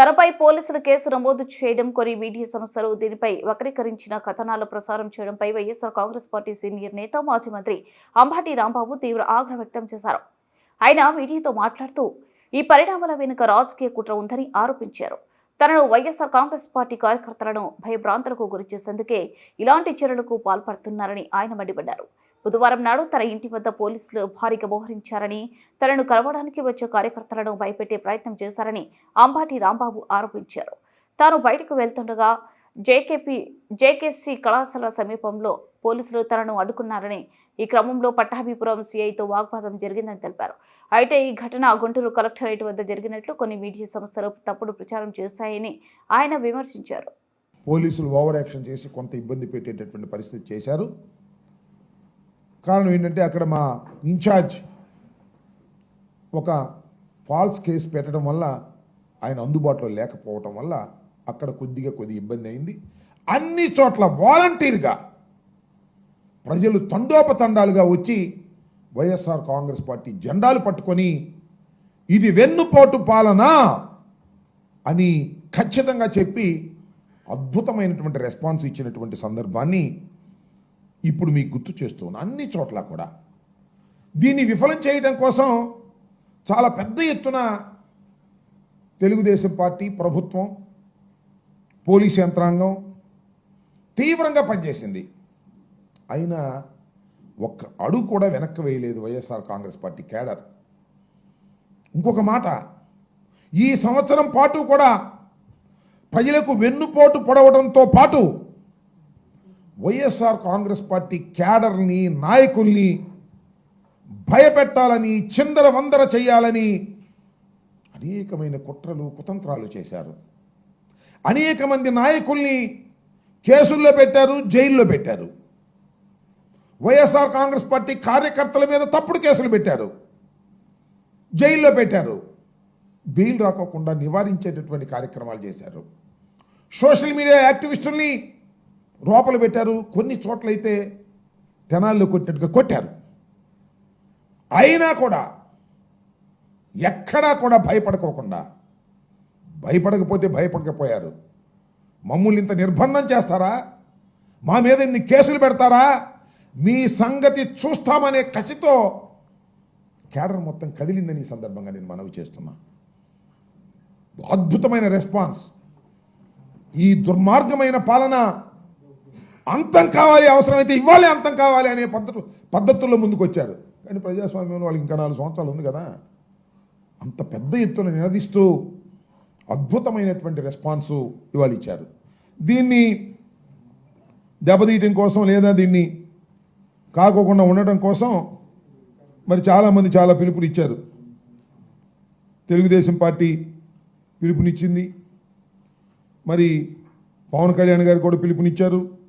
తనపై పోలీసులు కేసు నమోదు చేయడం కొన్ని మీడియా సంస్థలు దీనిపై వక్రీకరించిన కథనాలు ప్రసారం చేయడంపై వైఎస్ఆర్ కాంగ్రెస్ పార్టీ సీనియర్ నేత మాజీ మంత్రి అంబాటి రాంబాబు తీవ్ర ఆగ్రహం వ్యక్తం చేశారు. ఆయన మీడియాతో మాట్లాడుతూ ఈ పరిణామాల వెనుక రాజకీయ కుట్ర ఉందని ఆరోపించారు. తనను వైఎస్ఆర్ కాంగ్రెస్ పార్టీ కార్యకర్తలను భయభ్రాంతులకు గురిచేసేందుకే ఇలాంటి చర్యలకు పాల్పడుతున్నారని ఆయన మండిపడ్డారు. బుధవారం నాడు తన ఇంటి వద్ద పోలీసులు భారీగా మోహరించారని తనను కలవడానికి వచ్చే కార్యకర్తలను భయపెట్టే ప్రయత్నం చేశారని అంబాటి రాంబాబు ఆరోపించారు. తాను బయటకు వెళ్తుండగా జేకేపీ జేకేసీ కళాశాల సమీపంలో పోలీసులు తనను అడ్డుకున్నారని ఈ క్రమంలో పట్టాభిపురం సిఐతో వాగ్వాదం జరిగిందని తెలిపారు. అయితే ఈ ఘటన గుంటూరు కలెక్టరేట్ వద్ద జరిగినట్లు కొన్ని మీడియా సంస్థలు తప్పుడు ప్రచారం చేశాయని ఆయన విమర్శించారు. పోలీసులు ఓవర్ యాక్షన్ చేసి కొంత ఇబ్బంది పెట్టేటటువంటి పరిస్థితి చేశారు. కారణం ఏంటంటే అక్కడ మా ఇన్ఛార్జ్ ఒక ఫాల్స్ కేసు పెట్టడం వల్ల ఆయన అందుబాటులో లేకపోవటం వల్ల అక్కడ కొద్దిగా కొద్ది ఇబ్బంది అయింది. అన్ని చోట్ల వాలంటీర్గా ప్రజలు తండోపతండాలుగా వచ్చి వైఎస్ఆర్ కాంగ్రెస్ పార్టీ జెండాలు పట్టుకొని ఇది వెన్నుపోటు పాలన అని ఖచ్చితంగా చెప్పి అద్భుతమైనటువంటి రెస్పాన్స్ ఇచ్చినటువంటి సందర్భాన్ని ఇప్పుడు మీకు గుర్తు చేస్తున్నాను అన్ని చోట్ల కూడా. దీన్ని విఫలం చేయడం కోసం చాలా పెద్ద ఎత్తున తెలుగుదేశం పార్టీ ప్రభుత్వం పోలీస్ యంత్రాంగం తీవ్రంగా పనిచేసింది. అయినా ఒక్క అడుగు కూడా వెనక్కి వేయలేదు వైఎస్ఆర్ కాంగ్రెస్ పార్టీ కేడర్. ఇంకొక మాట ఈ సంవత్సరం పాటు కూడా ప్రజలకు వెన్నుపోటు పొడవడంతో పాటు వైఎస్ఆర్ కాంగ్రెస్ పార్టీ క్యాడర్ని నాయకుల్ని భయపెట్టాలని చిందర వందర చేయాలని అనేకమైన కుట్రలు కుతంత్రాలు చేశారు. అనేక మంది నాయకుల్ని కేసుల్లో పెట్టారు జైల్లో పెట్టారు. వైఎస్ఆర్ కాంగ్రెస్ పార్టీ కార్యకర్తల మీద తప్పుడు కేసులు పెట్టారు. జైల్లో పెట్టారు. బెయిల్ రాకోకుండా నివారించేటటువంటి కార్యక్రమాలు చేశారు. సోషల్ మీడియా యాక్టివిస్టుల్ని లోపల పెట్టారు కొన్ని చోట్లయితే తెనాల్లో కొట్టినట్టుగా కొట్టారు. అయినా కూడా ఎక్కడా కూడా భయపడకోకుండా భయపడకపోతే భయపడకపోయారు. మమ్మల్ని ఇంత నిర్బంధం చేస్తారా? మా మీద ఇన్ని కేసులు పెడతారా? మీ సంగతి చూస్తామనే కసితో కేడర్ మొత్తం కదిలిందని ఈ సందర్భంగా నేను మనవి చేస్తున్నా. అద్భుతమైన రెస్పాన్స్. ఈ దుర్మార్గమైన పాలన అంతం కావాలి అవసరమైతే ఇవ్వాలి అంతం కావాలి అనే పద్ధతు పద్ధతుల్లో ముందుకు వచ్చారు కానీ ప్రజాస్వామ్యంలో వాళ్ళకి ఇంకా నాలుగు సంవత్సరాలు ఉంది కదా. అంత పెద్ద ఎత్తున నినదిస్తూ అద్భుతమైనటువంటి రెస్పాన్సు ఇవాళ ఇచ్చారు. దీన్ని దెబ్బతీయటం కోసం లేదా దీన్ని కాకోకుండా ఉండటం కోసం మరి చాలామంది చాలా పిలుపులు ఇచ్చారు. తెలుగుదేశం పార్టీ పిలుపునిచ్చింది. మరి పవన్ కళ్యాణ్ గారు కూడా పిలుపునిచ్చారు.